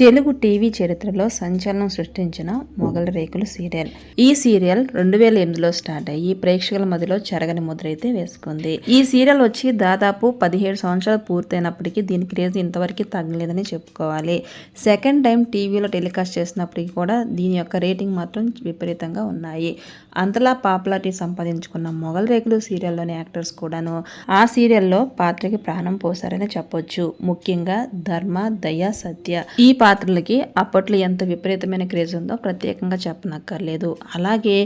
Telugu TV చరిత్రలో సంచలనం సృష్టించిన మొగల రేకులు సీరియల్. ఈ సీరియల్ రెండు వేల ఎనిమిదిలో స్టార్ట్ అయ్యి ప్రేక్షకుల మధ్యలో చెరగని ముద్ర అయితే వేసుకుంది. ఈ సీరియల్ వచ్చి దాదాపు పదిహేడు సంవత్సరాలు పూర్తయినప్పటికీ దీని క్రేజ్ ఇంతవరకు తగ్గలేదని చెప్పుకోవాలి. సెకండ్ టైం టీవీలో టెలికాస్ట్ చేసినప్పటికీ కూడా దీని యొక్క రేటింగ్ మాత్రం విపరీతంగా ఉన్నాయి. అంతలా పాపులారిటీ సంపాదించుకున్న మొగల్ రేకులు సీరియల్లోని యాక్టర్స్ కూడాను ఆ సీరియల్లో పాత్రకి ప్రాణం పోసారని చెప్పొచ్చు. ముఖ్యంగా ధర్మ దయ సత్య. ఈ పాత్రలకి అప్పట్లో ఎంత విపరీతమైన క్రేజ్ ఉందో ప్రత్యేకంగా చెప్పనక్కర్లేదు. అలాగే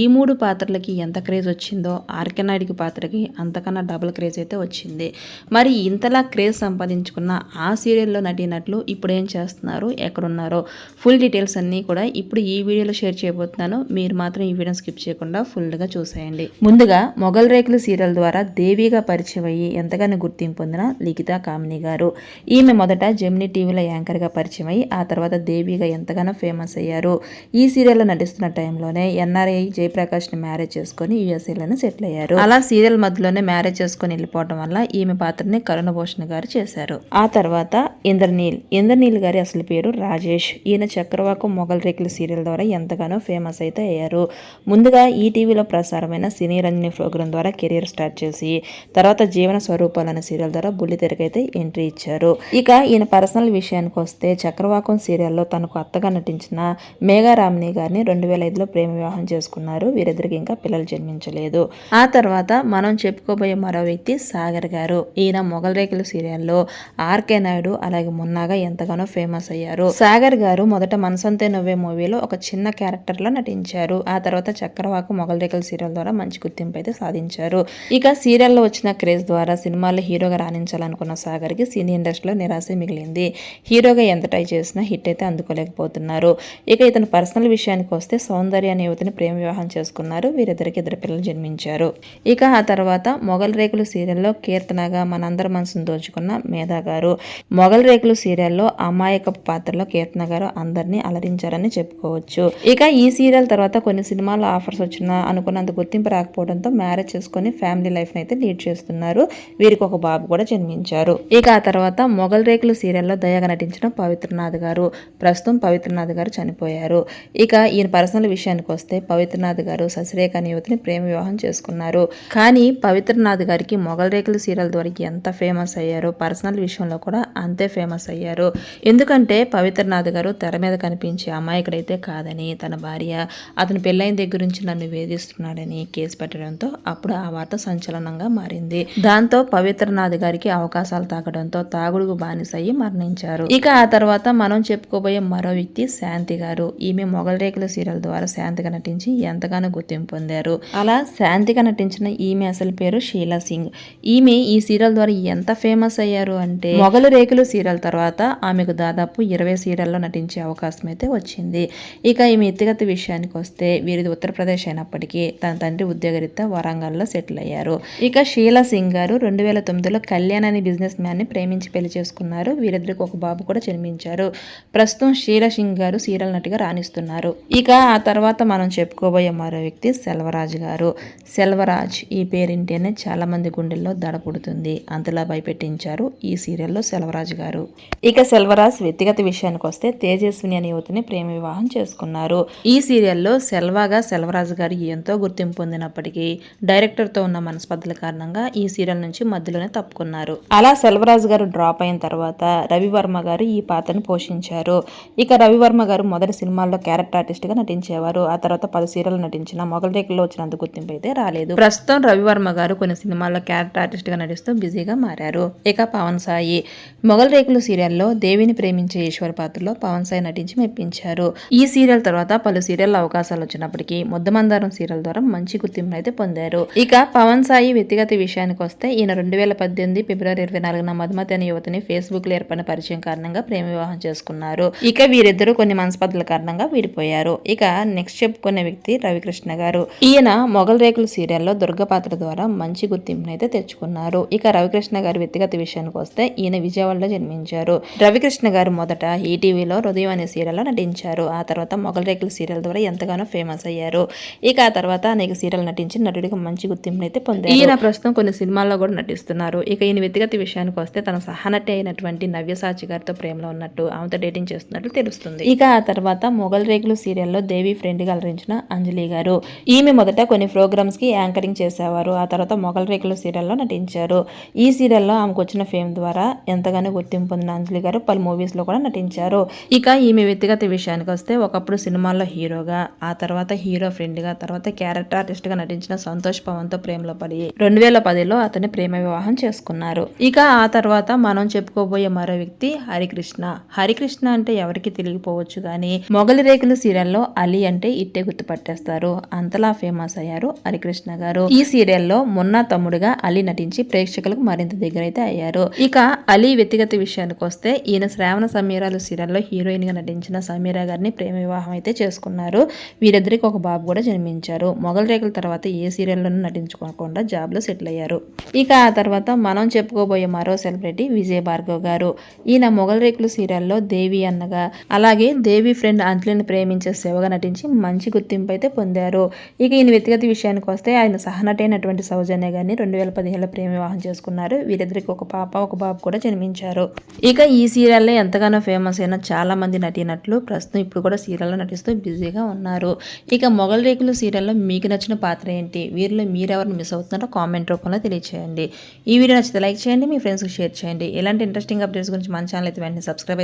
ఈ మూడు పాత్రలకి ఎంత క్రేజ్ వచ్చిందో ఆర్కే నాయుడికి పాత్రకి అంతకన్నా డబుల్ క్రేజ్ అయితే వచ్చింది. మరి ఇంతలా క్రేజ్ సంపాదించుకున్న ఆ సీరియల్లో నటినట్లు ఇప్పుడు ఏం చేస్తున్నారు? ఎక్కడున్నారో? ఫుల్ డీటెయిల్స్ అన్నీ కూడా ఇప్పుడు ఈ వీడియోలో షేర్ చేయబోతున్నాను. మీరు మాత్రం ఈ వీడియోని స్కిప్ చేయకుండా ఫుల్గా చూసేయండి. ముందుగా మొగల్ రేకులు సీరియల్ ద్వారా దేవిగా పరిచయం అయ్యి ఎంతగానో గుర్తింపు పొందిన లిఖితా కామిని గారు. ఈమె మొదట జెమిని టీవీలో యాంకర్గా పరిచయం అయ్యి ఆ తర్వాత దేవిగా ఎంతగానో ఫేమస్ అయ్యారు. ఈ సీరియల్లో నటిస్తున్న టైంలోనే ఎన్ఆర్ఐ జయప్రకాష్ని మ్యారేజ్ చేసుకొని యూఎస్ఏలోనే సెటిల్ అయ్యారు. అలా సీరియల్ మధ్యలోనే మ్యారేజ్ చేసుకొని వెళ్ళిపోవడం వల్ల ఈమె పాత్రని కరుణ భూషణ్ గారు చేశారు. ఆ తర్వాత ఇంద్రనీల్ ఇంద్రనీల్ గారి అసలు పేరు రాజేష్. ఈయన చక్రవాకం మొగల్ రేకుల సీరియల్ ద్వారా ఎంతగానో ఫేమస్ అయితే అయ్యారు. ముందుగా ఈ టీవీలో ప్రసారమైన సినీ రంజని ప్రోగ్రాం ద్వారా కెరీర్ స్టార్ట్ చేసి తర్వాత జీవన స్వరూపాలు అనే సీరియల్ ద్వారా బుల్లి తెరకైతే ఎంట్రీ ఇచ్చారు. ఇక ఈయన పర్సనల్ విషయానికి వస్తే చక్రవాకం సీరియల్లో తనకు అత్తగా నటించిన మేఘారామిని గారిని రెండు వేల ఐదులో ప్రేమ వివాహం చేసుకున్నారు. వీరిద్దరికి ఇంకా పిల్లలు జన్మించలేదు. ఆ తర్వాత మనం చెప్పుకోబోయే మరో వ్యక్తి సాగర్ గారు. ఈయన మొగల్ సీరియల్లో ఆర్కే నాయుడు అలాగే మున్నాగా ఎంతగానో ఫేమస్ అయ్యారు. సాగర్ గారు మొదట మనసంతే నువ్వే మూవీలో ఒక చిన్న క్యారెక్టర్లో నటించారు. ఆ తర్వాత చక్రవాకు మొగలరేకులు సీరియల్ ద్వారా మంచి గుర్తింపు అయితే సాధించారు. ఇక సీరియల్లో వచ్చిన క్రేజ్ ద్వారా సినిమాల్లో హీరోగా రాణించాలనుకున్న సాగర్కి సినీ ఇండస్ట్రీలో నిరాశ మిగిలింది. హీరోగా ఎంత ట్రై చేసినా హిట్ అయితే అందుకోలేకపోతున్నారు. ఇక ఇతని పర్సనల్ విషయానికి వస్తే సౌందర్య అనే యువతిని ప్రేమ వివాహం చేసుకున్నారు. వీరిద్దరికి ఇద్దరు పిల్లలు జన్మించారు. ఇక ఆ తర్వాత మొగల్ రేకులు సీరియల్లో కీర్తనగా మనందరి మనసును దోచుకున్న మేధా గారు. మొగల్ రేకులు సీరియల్లో అమాయక పాత్రలో కీర్తన గారు అందరినీ అలరించారని చెప్పుకోవచ్చు. ఇక ఈ సీరియల్ తర్వాత కొన్ని సినిమాల్లో ఆఫర్స్ వచ్చినా అనుకున్నంత గుర్తింపు రాకపోవడంతో మ్యారేజ్ చేసుకొని ఫ్యామిలీ లైఫ్ అయితే లీడ్ చేస్తున్నారు. వీరికి ఒక బాబు కూడా జన్మించారు. ఇక ఆ తర్వాత మొగల్ రేకులు సీరియల్లో దయగా నటించిన పవిత్ర పవిత్రనాథ్ గారు ప్రస్తుతం పవిత్రనాథ్ గారు చనిపోయారు. ఇక ఈయన పర్సనల్ విషయానికి వస్తే పవిత్రనాథ్ గారు శశిరేఖ అనే యువతిని ప్రేమ వివాహం చేసుకున్నారు. కానీ పవిత్రనాథ్ గారికి మొగల్ రేకుల సీరియల్ ద్వారా ఎంత ఫేమస్ అయ్యారో పర్సనల్ విషయంలో కూడా అంతే ఫేమస్ అయ్యారు. ఎందుకంటే పవిత్రనాథ్ గారు తెర మీద కనిపించే అమాయకుడైతే కాదని తన భార్య అతను పెళ్ళైన దగ్గర నుంచి నన్ను వేధిస్తున్నాడని కేసు పెట్టడంతో అప్పుడు ఆ వార్త సంచలనంగా మారింది. దాంతో పవిత్రనాథ్ గారికి అవకాశాలు తాకడంతో తాగుడుకు బానిసయ్యి మరణించారు. ఇక ఆ తర్వాత మనం చెప్పుకోబోయే మరో వ్యక్తి శాంతి గారు. ఈమె మొగలరేకుల సీరియల్ ద్వారా శాంతిగా నటించి ఎంతగానో గుర్తింపు పొందారు. అలా శాంతిగా నటించిన ఈమె అసలు పేరు షీలా సింగ్. ఈమె ఈ సీరియల్ ద్వారా ఎంత ఫేమస్ అయ్యారు అంటే మొగలు రేకులు సీరియల్ తర్వాత ఆమెకు దాదాపు ఇరవై సీరియల్లో నటించే అవకాశం అయితే వచ్చింది. ఇక ఈమె వ్యక్తిగత విషయానికి వస్తే వీరిది ఉత్తరప్రదేశ్ అయినప్పటికీ తన తండ్రి ఉద్యోగరీత్యా వరంగల్లో సెటిల్ అయ్యారు. ఇక షీలా సింగ్ గారు రెండు వేల తొమ్మిదిలో కళ్యాణ్ అనే బిజినెస్ మ్యాన్ని ప్రేమించి పెళ్ళి చేసుకున్నారు. వీరిద్దరికి ఒక బాబు కూడా జన్మించారు. ప్రస్తుతం షీలా సింగ్ గారు సీరియల్ నటిగా రాణిస్తున్నారు. ఇక ఆ తర్వాత మనం చెప్పుకోబోయే మరో వ్యక్తి సెల్వరాజ్ గారు. సెల్వరాజ్ ఈ పేరింటేనే చాలా మంది గుండెల్లో దడ పుడుతుంది. అంతలా భయపెట్టించారు ఈ సీరియల్లో సెల్వరాజ్ గారు. ఇక సెల్వరాజ్ వ్యక్తిగత విషయానికి వస్తే తేజస్విని అనే యువతిని ప్రేమ వివాహం చేసుకున్నారు. ఈ సీరియల్లో సెల్వాగా సెల్వరాజ్ గారు ఎంతో గుర్తింపు పొందినప్పటికీ డైరెక్టర్తో ఉన్న మనస్పర్ధల కారణంగా ఈ సీరియల్ నుంచి మధ్యలోనే తప్పుకున్నారు. అలా సెల్వరాజ్ గారు డ్రాప్ అయిన తర్వాత రవివర్మ గారు ఈ పాత్రను పోషించారు. ఇక రవివర్మ గారు మొదటి సినిమాల్లో క్యారెక్టర్ ఆర్టిస్ట్గా నటించేవారు. ఆ తర్వాత పలు సీరియల్ నటించిన మొగల్ వచ్చినంత గుర్తింపు అయితే రాలేదు. ప్రస్తుతం రవివర్మ గారు కొన్ని సినిమాల్లో క్యారెక్టర్ ఆర్టిస్ట్గా నటిస్తూ బిజీగా మారారు. ఇక పవన్ సాయి. మొగల్ రేకులు సీరియల్లో దేవిని ప్రేమించే ఈశ్వర్ పాత్రలో పవన్ సాయి నటించి మెప్పించారు. ఈ సీరియల్ తర్వాత పలు సీరియల్ అవకాశాలు వచ్చినప్పటికీ ముద్దమందారం సీరియల్ ద్వారా మంచి గుర్తింపును అయితే పొందారు. ఇక పవన్ సాయి వ్యక్తిగత విషయానికి వస్తే ఈయన రెండు వేల పద్దెనిమిది ఫిబ్రవరి ఇరవై నాలుగున మధుమతి అనే యువతిని ఫేస్బుక్లో ఏర్పడిన పరిచయం కారణంగా ప్రేమ వివాహం చేసుకున్నారు. ఇక వీరిద్దరూ కొన్ని మనస్పర్ధల కారణంగా విడిపోయారు. ఇక నెక్స్ట్ చెప్పుకునే వ్యక్తి రవికృష్ణ గారు. ఈయన మొగల్ రేకుల సీరియల్లో దుర్గ పాత్ర ద్వారా మంచి గుర్తింపును అయితే తెచ్చుకున్నారు. ఇక రవికృష్ణ గారి వ్యక్తిగత విషయానికి వస్తే ఈయన విజయవాడలో జన్మించారు. రవికృష్ణ గారు మొదట ఈటీవీలో హృదయం అనే సీరియల్లో నటించారు. ఆ తర్వాత మొగల్ రేకుల సీరియల్ ద్వారా ఎంతగానో ఫేమస్ అయ్యారు. ఇక ఆ తర్వాత అనేక సీరియల్ నటించి నటుడిగా మంచి గుర్తింపును అయితే పొందారు. ఈయన ప్రస్తుతం కొన్ని సినిమాల్లో కూడా నటిస్తున్నారు. ఇక ఈయన వ్యక్తిగత విషయానికి వస్తే తన సహనటి అయినటువంటి నవ్యసాచి గారితో ప్రేమలో ఉన్నట్టు ఉన్నట్టు ఆమెతో డేటింగ్ చేస్తున్నట్లు తెలుస్తుంది. ఇక ఆ తర్వాత మొగల్ రేకులు సీరియల్లో దేవి ఫ్రెండ్గా అలరించిన అంజలి గారు. ఈమె మొదట కొన్ని ప్రోగ్రామ్స్కి యాంకరింగ్ చేసేవారు. ఆ తర్వాత మొగల్ రేకులు సీరియల్లో నటించారు. ఈ సీరియల్లో ఆమెకు వచ్చిన ఫేమ్ ద్వారా ఎంతగానో గుర్తింపు పొందిన అంజలి గారు పలు మూవీస్లో కూడా నటించారు. ఇక ఈమె వ్యక్తిగత విషయానికి వస్తే ఒకప్పుడు సినిమాల్లో హీరోగా ఆ తర్వాత హీరో ఫ్రెండ్గా తర్వాత క్యారెక్టర్ ఆర్టిస్ట్గా నటించిన సంతోష్ పవన్తో ప్రేమలో పడి రెండు వేల పదిలో అతని ప్రేమ వివాహం చేసుకున్నారు. ఇక ఆ తర్వాత మనం చెప్పుకోబోయే మరో వ్యక్తి హరికృష్ణ. హరికృష్ణ అంటే ఎవరికి తెలియకపోవచ్చు కానీ మొగలి రేకులు సీరియల్లో అలీ అంటే ఇట్టే గుర్తుపట్టేస్తారు. అంతలా ఫేమస్ అయ్యారు హరికృష్ణ గారు. ఈ సీరియల్లో మొన్న తమ్ముడుగా అలీ నటించి ప్రేక్షకులకు మరింత దగ్గర అయితే అయ్యారు. ఇక అలీ వ్యక్తిగత విషయానికి వస్తే ఈయన శ్రావణ సమీరాలు సీరియల్లో హీరోయిన్గా నటించిన సమీరా గారిని ప్రేమ వివాహం అయితే చేసుకున్నారు. వీరిద్దరికి ఒక బాబు కూడా జన్మించారు. మొగల్ రేకుల తర్వాత ఏ సీరియల్లోనూ నటించుకోకుండా జాబ్లో సెటిల్ అయ్యారు. ఇక ఆ తర్వాత మనం చెప్పుకోబోయే మరో సెలబ్రిటీ విజయ్ భార్గవ్ గారు. ఈయన మొగల్ రేకులు సీరియల్ సీరియల్లో దేవి అన్నగా. అలాగే దేవి ఫ్రెండ్ అంజలిని ప్రేమించే సేవగా నటించి మంచి గుర్తింపు అయితే పొందారు. ఇక ఈయన వ్యక్తిగత విషయానికి వస్తే ఆయన సహనటైనటువంటి సౌజన్య గారిని రెండు వేల పదిహేనులో ప్రేమ వివాహం చేసుకున్నారు. వీరిద్దరికి ఒక పాప ఒక బాబు కూడా జన్మించారు. ఇక ఈ సీరియల్లో ఎంతగానో ఫేమస్ అయిన చాలా మంది నటినట్లు ప్రస్తుతం ఇప్పుడు కూడా సీరియల్లో నటిస్తూ బిజీగా ఉన్నారు. ఇక మొగల్ రేకులు సీరియల్లో మీకు నచ్చిన పాత్ర ఏంటి? వీరిలో మీరెవరిని మిస్ అవుతున్నారో కామెంట్ రూపంలో తెలియచేయండి. ఈ వీడియో నచ్చితే లైక్ చేయండి మీ ఫ్రెండ్స్కి షేర్ చేయండి. ఇలాంటి ఇంట్రెస్టింగ్ అప్డేట్స్ గురించి మన ఛానల్ అయితే వెంటనే సబ్స్క్రైబ్